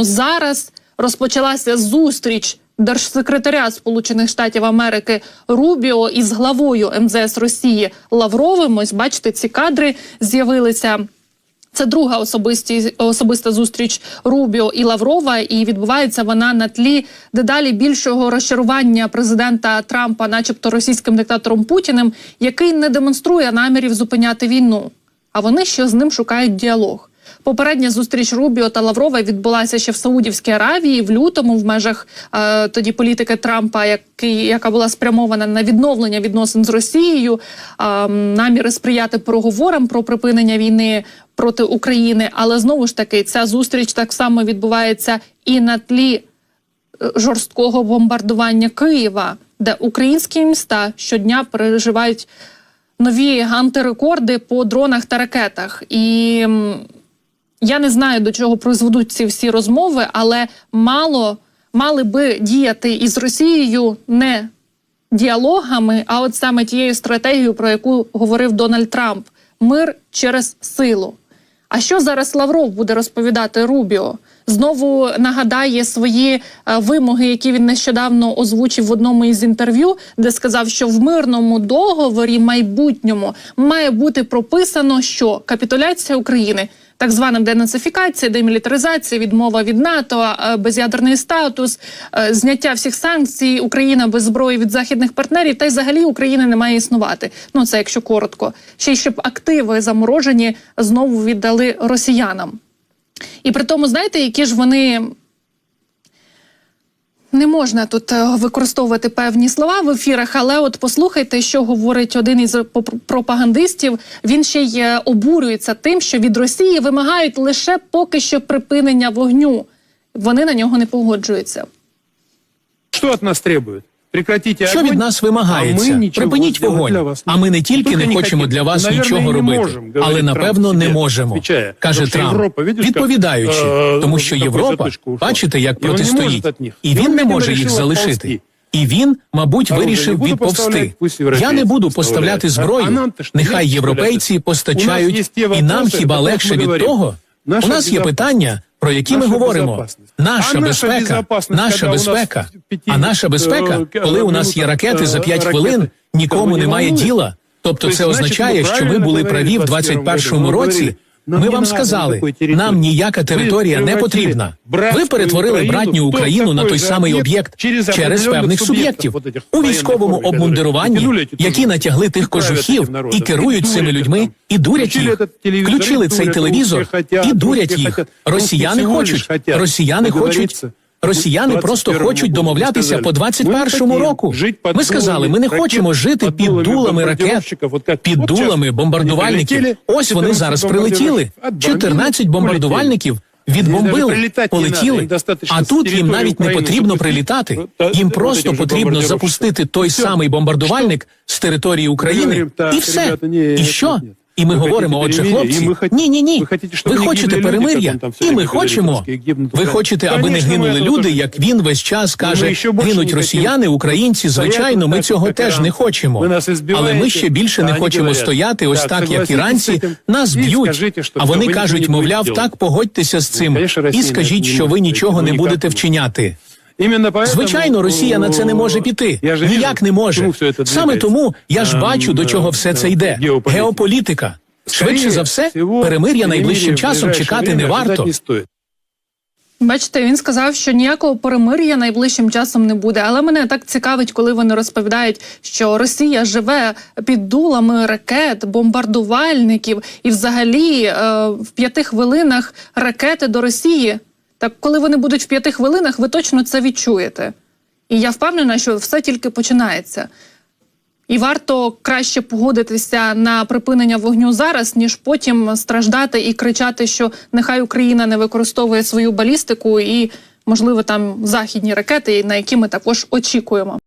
Зараз розпочалася зустріч держсекретаря Сполучених Штатів Америки Рубіо із главою МЗС Росії Лавровим. Ось бачите, ці кадри з'явилися. Це друга особисті, особиста зустріч Рубіо і Лаврова, і відбувається вона на тлі дедалі більшого розчарування президента Трампа, начебто російським диктатором Путіним, який не демонструє намірів зупиняти війну. А вони ще з ним шукають діалог. Попередня зустріч Рубіо та Лаврова відбулася ще в Саудівській Аравії в лютому, в межах е, тоді політики Трампа, який, яка була спрямована на відновлення відносин з Росією, е, наміри сприяти переговорам про припинення війни проти України. Але знову ж таки, ця зустріч так само відбувається і на тлі е, жорсткого бомбардування Києва, де українські міста щодня переживають нові антирекорди по дронах та ракетах. І я не знаю, до чого призведуть ці всі розмови, але мало мали би діяти із Росією не діалогами, а от саме тією стратегією, про яку говорив Дональд Трамп: мир через силу. А що зараз Лавров буде розповідати Рубіо? Знову нагадає свої е, вимоги, які він нещодавно озвучив в одному із інтерв'ю, де сказав, що в мирному договорі майбутньому має бути прописано, що капітуляція України, так звана денацифікація, демілітаризація, відмова від НАТО, е, без'ядерний статус, е, зняття всіх санкцій, Україна без зброї від західних партнерів, та й взагалі України не має існувати. Ну це якщо коротко. Ще й щоб активи заморожені знову віддали росіянам. І при тому, знаєте, які ж вони. Не можна тут е, використовувати певні слова в ефірах, але от послухайте, що говорить один із пропагандистів. Він ще й е, обурюється тим, що від Росії вимагають лише поки що припинення вогню. Вони на нього не погоджуються. Що від нас требует? Що від нас а вимагається? Припиніть вогонь. вас А ми не тільки не хочемо для вас Наверное, нічого робити, але напевно не можемо, каже Трамп, відповідаючи, е, тому що Європа, бачите, як він протистоїть, і він не може їх залишити. І він, мабуть, вирішив відповсти. Я не буду поставляти зброю. Нехай європейці постачають, і нам хіба легше від того. У нас є питання, про які ми говоримо. Наша А безпека, наша безпека. А наша безпека, коли у нас є ракети за е, 5 хвилин, нікому немає діла. Тобто Тобто, це означає, що ми були праві в в 21 21-му році. Ми вам сказали, нам ніяка територія не потрібна. Ви перетворили братню Україну на той самий об'єкт через певних суб'єктів, у військовому обмундируванні, які натягли тих кожухів і керують цими людьми, і дурять їх. Включили цей телевізор і дурять їх. Росіяни хочуть, росіяни хочуть. Росіяни просто хочуть домовлятися по «Ми 21-му року. Ми сказали, ми не хочемо жити під дулами ракет, під дулами бомбардувальників. Ось вони зараз прилетіли. бомбардировщиків. 14 бомбардувальників відбомбили, полетіли. А тут їм навіть не потрібно прилітати. Їм просто потрібно запустити той самий бомбардувальник з території України. І все. І що? І ми Ви говоримо, отже, хлопці, ні, ні, ні. ви хочете перемир'я, і ми хочемо. Ви хочете, аби не гинули люди, як він весь час каже, ще гинуть росіяни, українці. Звичайно, ми цього теж не хочемо. Але ми ще більше не хочемо стояти ось так, як іранці. Нас б'ють. А вони кажуть, мовляв, так погодьтеся з цим Конечно, і скажіть, що ви нічого не ну, будете вчиняти. Іменно поэтому, Звичайно, Росія на це не може піти. я вижу, Ніяк не може. Саме тому я ж бачу, до чого все це йде. геополітика. Швидше за все, перемир'я найближчим часом чекати не варто. Бачите, він сказав, що ніякого перемир'я найближчим часом не буде. Але мене так цікавить, коли вони розповідають, що Росія живе під дулами ракет, бомбардувальників, і взагалі е, в п'яти хвилинах ракети до Росії. Так коли вони будуть в п'яти хвилинах, ви точно це відчуєте. І я впевнена, що все тільки починається. І варто краще погодитися на припинення вогню зараз, ніж потім страждати і кричати, що нехай Україна не використовує свою балістику і, можливо, там західні ракети, на які ми також очікуємо.